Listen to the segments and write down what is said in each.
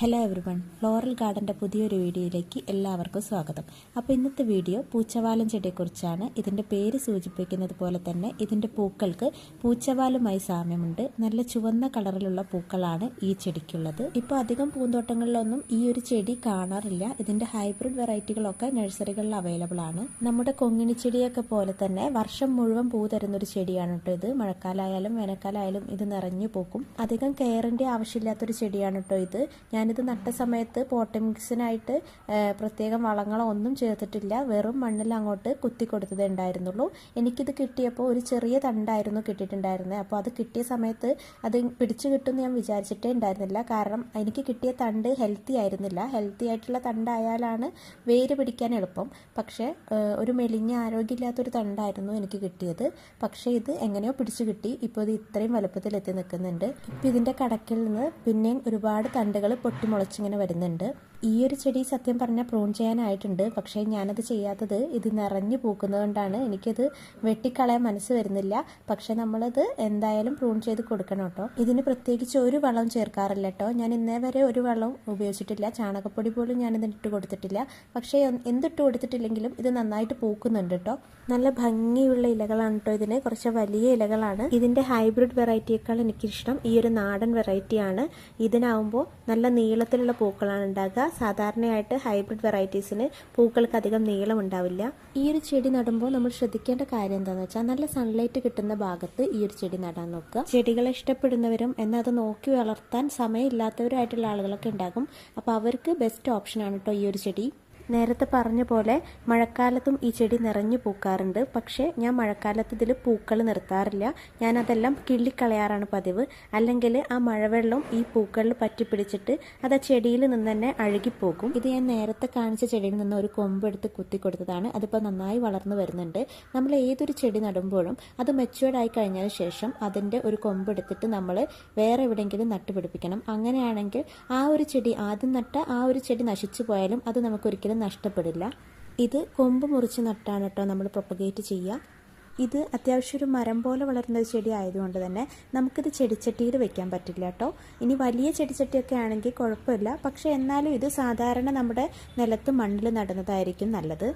Hello everyone floral ഗാർഡന്റെ പുതിയൊരു വീഡിയോയിലേക്ക് എല്ലാവർക്കും സ്വാഗതം. അപ്പോൾ ഇന്നത്തെ വീഡിയോ പൂച്ചവാലൻ ചെടിയെക്കുറിച്ചാണ് ഇതിന്റെ പേര് സൂചിപ്പിക്കുന്നത് പോലെ തന്നെ ഇതിന്റെ പൂക്കൾക്ക് പൂച്ചവാലുമായി സാമ്യമുണ്ട്. നല്ല ചുവന്ന കളറിലുള്ള പൂക്കളാണ് ഈ ചെടിക്കുള്ളത്. ഇപ്പോൾ അധികം പൂന്തോട്ടങ്ങളിലൊന്നും ഈ ഒരു ചെടി കാണാറില്ല. ഇതിന്റെ ഹൈബ്രിഡ് വെറൈറ്റികളൊക്കെ നഴ്സറികളിൽ അവൈലബിൾ ആണ്. നമ്മുടെ കൊങ്ങിണി ചെടിയൊക്കെ പോലെ തന്നെ വർഷം മുഴുവൻ പൂ തരുന്നൊരു ചെടിയാണ് കേട്ടോ ഇത്. മഴക്കാലമായാലും വേനൽക്കാലമായാലും ഇത് നിറഞ്ഞു പൂക്കും. അധികം കെയറിന്റെ ആവശ്യമില്ലാത്തൊരു ചെടിയാണ് കേട്ടോ ഇത്. ഞാനിത് നട്ട സമയത്ത് പോട്ടമിക്സിനായിട്ട് പ്രത്യേകം വളങ്ങളോ ഒന്നും ചേർത്തിട്ടില്ല. വെറും മണ്ണിൽ അങ്ങോട്ട് കുത്തി കൊടുത്തതേ ഉണ്ടായിരുന്നുള്ളൂ. എനിക്കിത് കിട്ടിയപ്പോൾ ഒരു ചെറിയ തണ്ടായിരുന്നു കിട്ടിയിട്ടുണ്ടായിരുന്നത് അപ്പോൾ അത് കിട്ടിയ സമയത്ത് അത് പിടിച്ചു കിട്ടുമെന്ന് ഞാൻ വിചാരിച്ചിട്ടേ ഉണ്ടായിരുന്നില്ല. കാരണം എനിക്ക് കിട്ടിയ തണ്ട് ഹെൽത്തി ആയിരുന്നില്ല. ഹെൽത്തി ആയിട്ടുള്ള തണ്ടായാലാണ് വേര് പിടിക്കാൻ എളുപ്പം. പക്ഷേ ഒരു മെലിഞ്ഞ ആരോഗ്യമില്ലാത്തൊരു തണ്ടായിരുന്നു എനിക്ക് കിട്ടിയത്. പക്ഷേ ഇത് എങ്ങനെയോ പിടിച്ചു കിട്ടി. ഇപ്പോൾ ഇത് ഇത്രയും വലുപ്പത്തിൽ എത്തി നിൽക്കുന്നുണ്ട്. ഇപ്പോൾ ഇതിന്റെ കടക്കിൽ നിന്ന് പിന്നെയും ഒരുപാട് തണ്ടുകൾ പൊട്ടിമുളച്ചിങ്ങനെ വരുന്നുണ്ട്. ഈ ഒരു ചെടി സത്യം പറഞ്ഞാൽ പ്രൂൺ ചെയ്യാനായിട്ടുണ്ട്. പക്ഷേ ഞാനത് ചെയ്യാത്തത് ഇത് നിറഞ്ഞു പൂക്കുന്നതുകൊണ്ടാണ് എനിക്കത് വെട്ടിക്കളയാൻ മനസ്സ് വരുന്നില്ല. പക്ഷെ നമ്മളത് എന്തായാലും പ്രൂൺ ചെയ്ത് കൊടുക്കണം കേട്ടോ. ഇതിന് പ്രത്യേകിച്ച് ഒരു വളം ചേർക്കാറില്ല കേട്ടോ. ഞാൻ ഇന്നേ വരെ ഒരു വളം ഉപയോഗിച്ചിട്ടില്ല. ചാണകപ്പൊടി പോലും ഞാൻ ഇതിന് ഇട്ട് കൊടുത്തിട്ടില്ല. പക്ഷേ എന്തിട്ട് കൊടുത്തിട്ടില്ലെങ്കിലും ഇത് നന്നായിട്ട് പൂക്കുന്നുണ്ട് കേട്ടോ. നല്ല ഭംഗിയുള്ള ഇലകളാണ് കേട്ടോ ഇതിന്. കുറച്ച് വലിയ ഇലകളാണ്. ഇതിന്റെ ഹൈബ്രിഡ് വെറൈറ്റിയേക്കാൾ എനിക്കിഷ്ടം ഈ ഒരു നാടൻ വെറൈറ്റിയാണ് ഇതിനാവുമ്പോൾ നല്ല നീളത്തിലുള്ള പൂക്കളാണ് ഉണ്ടാകുക സാധാരണയായിട്ട് ഹൈബ്രിഡ് വെറൈറ്റീസിന് പൂക്കൾക്ക് അധികം നീളം ഉണ്ടാവില്ല. ഈ ഒരു ചെടി നടുമ്പോൾ നമ്മൾ ശ്രദ്ധിക്കേണ്ട കാര്യം എന്താണെന്ന് വെച്ചാൽ നല്ല സൺലൈറ്റ് കിട്ടുന്ന ഭാഗത്ത് ഈ ഒരു ചെടി നടാൻ നോക്കുക. ചെടികളെ ഇഷ്ടപ്പെടുന്നവരും എന്നാൽ അത് നോക്കി വളർത്താൻ സമയമില്ലാത്തവരായിട്ടുള്ള ആളുകളൊക്കെ ഉണ്ടാകും. അപ്പോൾ അവർക്ക് ബെസ്റ്റ് ഓപ്ഷനാണ് കേട്ടോ ഈ ഒരു ചെടി. നേരത്തെ പറഞ്ഞ പോലെ മഴക്കാലത്തും ഈ ചെടി നിറഞ്ഞു പൂക്കാറുണ്ട്. പക്ഷേ ഞാൻ മഴക്കാലത്ത് ഇതിൽ പൂക്കൾ നിർത്താറില്ല. ഞാൻ അതെല്ലാം കിള്ളിക്കളയാറാണ് പതിവ്. അല്ലെങ്കിൽ ആ മഴവെള്ളം ഈ പൂക്കളിൽ പറ്റിപ്പിടിച്ചിട്ട് അത് ആ ചെടിയിൽ നിന്ന് തന്നെ അഴുകിപ്പോകും. ഇത് ഞാൻ നേരത്തെ കാണിച്ച ചെടിയിൽ നിന്ന് ഒരു കൊമ്പ് കൊമ്പെടുത്ത് കുത്തി കൊടുത്തതാണ്. അതിപ്പോൾ നന്നായി വളർന്നു വരുന്നുണ്ട്. നമ്മൾ ഏതൊരു ചെടി നടുമ്പോഴും അത് മെച്ചുവേർഡ് ആയി കഴിഞ്ഞതിന് ശേഷം അതിന്റെ ഒരു കൊമ്പ് എടുത്തിട്ട് നമ്മൾ വേറെ എവിടെയെങ്കിലും നട്ടുപിടിപ്പിക്കണം. അങ്ങനെയാണെങ്കിൽ ആ ഒരു ചെടി ആദ്യം നട്ട ആ ഒരു ചെടി നശിച്ചു പോയാലും അത് നമുക്കൊരിക്കലും നഷ്ടപ്പെടില്ല. ഇത് കൊമ്പ് മുറിച്ച് നട്ടാണ് കേട്ടോ നമ്മൾ പ്രൊപ്പഗേറ്റ് ചെയ്യുക ഇത് അത്യാവശ്യം ഒരു മരം പോലെ വളരുന്ന ഒരു ചെടി ആയതുകൊണ്ട് തന്നെ നമുക്കിത് ചെടിച്ചട്ടിയിൽ വെക്കാൻ പറ്റില്ല കേട്ടോ. ഇനി വലിയ ചെടിച്ചട്ടിയൊക്കെ ആണെങ്കിൽ കുഴപ്പമില്ല. പക്ഷേ എന്നാലും ഇത് സാധാരണ നമ്മുടെ നിലത്ത് മണ്ണിൽ നടുന്നതായിരിക്കും നല്ലത്.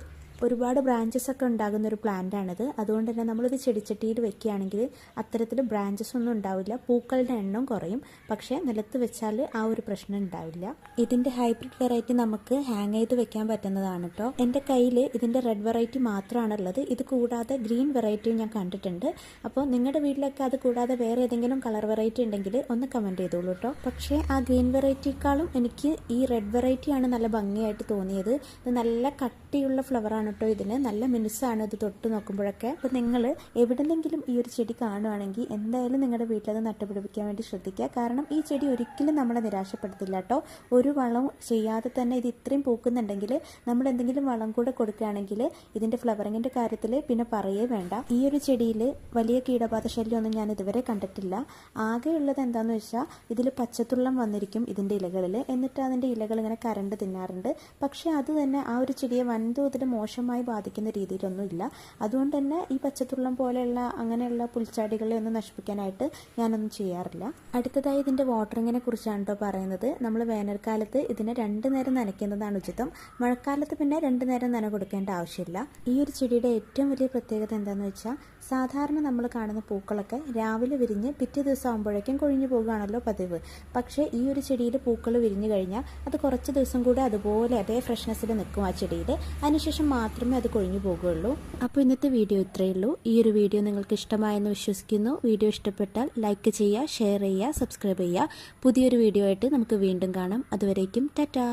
ഒരുപാട് ബ്രാഞ്ചസ് ഒക്കെ ഉണ്ടാകുന്ന ഒരു പ്ലാന്റ് ആണിത്. അതുകൊണ്ട് തന്നെ നമ്മളിത് ചെടിച്ചട്ടിയിൽ വെക്കുകയാണെങ്കിൽ അത്തരത്തിൽ ബ്രാഞ്ചസ് ഒന്നും ഉണ്ടാവില്ല. പൂക്കളുടെ എണ്ണം കുറയും. പക്ഷേ നിലത്ത് വെച്ചാൽ ആ ഒരു പ്രശ്നം ഉണ്ടാവില്ല. ഇതിന്റെ ഹൈബ്രിഡ് വെറൈറ്റി നമുക്ക് ഹാങ് ചെയ്ത് വെക്കാൻ പറ്റുന്നതാണ് കേട്ടോ എന്റെ കയ്യിൽ ഇതിന്റെ റെഡ് വെറൈറ്റി മാത്രമാണ് ഉള്ളത് ഇത് കൂടാതെ ഗ്രീൻ വെറൈറ്റിയും ഞാൻ കണ്ടിട്ടുണ്ട്. അപ്പോൾ നിങ്ങളുടെ വീട്ടിലൊക്കെ അത് കൂടാതെ വേറെ ഏതെങ്കിലും കളർ വെറൈറ്റി ഉണ്ടെങ്കിൽ ഒന്ന് കമന്റ് ചെയ്തോളൂ കേട്ടോ പക്ഷേ ആ ഗ്രീൻ വെറൈറ്റിക്കാളും എനിക്ക് ഈ റെഡ് വെറൈറ്റിയാണ് നല്ല ഭംഗിയായിട്ട് തോന്നിയത്. ഇത് നല്ല കട്ടിയുള്ള ഫ്ലവറാണ് കേട്ടോ ഇതിന്. നല്ല മിനുസാണ് ഇത് തൊട്ട് നോക്കുമ്പോഴൊക്കെ. അപ്പോൾ നിങ്ങൾ എവിടെന്നെങ്കിലും ഈ ഒരു ചെടി കാണുവാണെങ്കിൽ എന്തായാലും നിങ്ങളുടെ വീട്ടിലത് നട്ടുപിടിപ്പിക്കാൻ വേണ്ടി ശ്രദ്ധിക്കുക. കാരണം ഈ ചെടി ഒരിക്കലും നമ്മളെ നിരാശപ്പെടുത്തില്ല കേട്ടോ. ഒരു വളം ചെയ്യാതെ തന്നെ ഇത് ഇത്രയും പൂക്കുന്നുണ്ടെങ്കിൽ നമ്മൾ എന്തെങ്കിലും വളം കൂടെ കൊടുക്കുകയാണെങ്കിൽ ഇതിന്റെ ഫ്ലവറിങ്ങിന്റെ കാര്യത്തിൽ പിന്നെ പറയേ വേണ്ട. ഈ ഒരു ചെടിയിൽ വലിയ കീടബാധ ശല്യമൊന്നും ഞാൻ ഇതുവരെ കണ്ടിട്ടില്ല. ആകെയുള്ളത് എന്താണെന്ന് വെച്ചാൽ ഇതിൽ പച്ചത്തുള്ളം വന്നിരിക്കും ഇതിന്റെ ഇലകളിൽ എന്നിട്ട് അതിന്റെ ഇലകൾ ഇങ്ങനെ കരണ്ട് തിന്നാറുണ്ട്. പക്ഷേ അത് തന്നെ ആ ഒരു ചെടിയെ വൻതോതിൽ മോശമായി ബാധിക്കുന്ന രീതിയിലൊന്നുമില്ല. അതുകൊണ്ട് തന്നെ ഈ പച്ചത്തുള്ളം പോലെയുള്ള അങ്ങനെയുള്ള പുൽച്ചാടികളെ ഒന്നും നശിപ്പിക്കാനായിട്ട് ഞാനൊന്നും ചെയ്യാറില്ല. അടുത്തതായി ഇതിന്റെ വാട്ടറിങ്ങിനെ കുറിച്ചാണ് കേട്ടോ പറയുന്നത്. നമ്മൾ വേനൽക്കാലത്ത് ഇതിനെ രണ്ട് നേരം നനയ്ക്കുന്നതാണ് ഉചിതം. മഴക്കാലത്ത് പിന്നെ രണ്ട് നേരം നന കൊടുക്കേണ്ട ആവശ്യമില്ല. ഈ ഒരു ചെടിയുടെ ഏറ്റവും വലിയ പ്രത്യേകത എന്താണെന്ന് വെച്ചാൽ സാധാരണ നമ്മൾ കാണുന്ന പൂക്കളൊക്കെ രാവിലെ വിരിഞ്ഞ് പിറ്റേ ദിവസം ആകുമ്പോഴേക്കും കൊഴിഞ്ഞു പോകുകയാണല്ലോ പതിവ്. പക്ഷേ ഈ ഒരു ചെടിയിൽ പൂക്കൾ വിരിഞ്ഞു കഴിഞ്ഞാൽ അത് കുറച്ച് ദിവസം കൂടി അതുപോലെ അതേ ഫ്രഷ്നെസ്സിൽ നിൽക്കും ആ ചെടിയിൽ അതിനുശേഷം മാത്രമേ അത് കൊഴിഞ്ഞു പോകുകയുള്ളൂ. അപ്പോൾ ഇന്നത്തെ വീഡിയോ ഇത്രയേ ഉള്ളൂ. ഈ ഒരു വീഡിയോ നിങ്ങൾക്ക് ഇഷ്ടമായെന്ന് വിശ്വസിക്കുന്നു. വീഡിയോ ഇഷ്ടപ്പെട്ടാൽ ലൈക്ക് ചെയ്യുക ഷെയർ ചെയ്യുക സബ്സ്ക്രൈബ് ചെയ്യുക. പുതിയൊരു വീഡിയോ ആയിട്ട് നമുക്ക് വീണ്ടും കാണാം. അതുവരേക്കും ടാറ്റാ!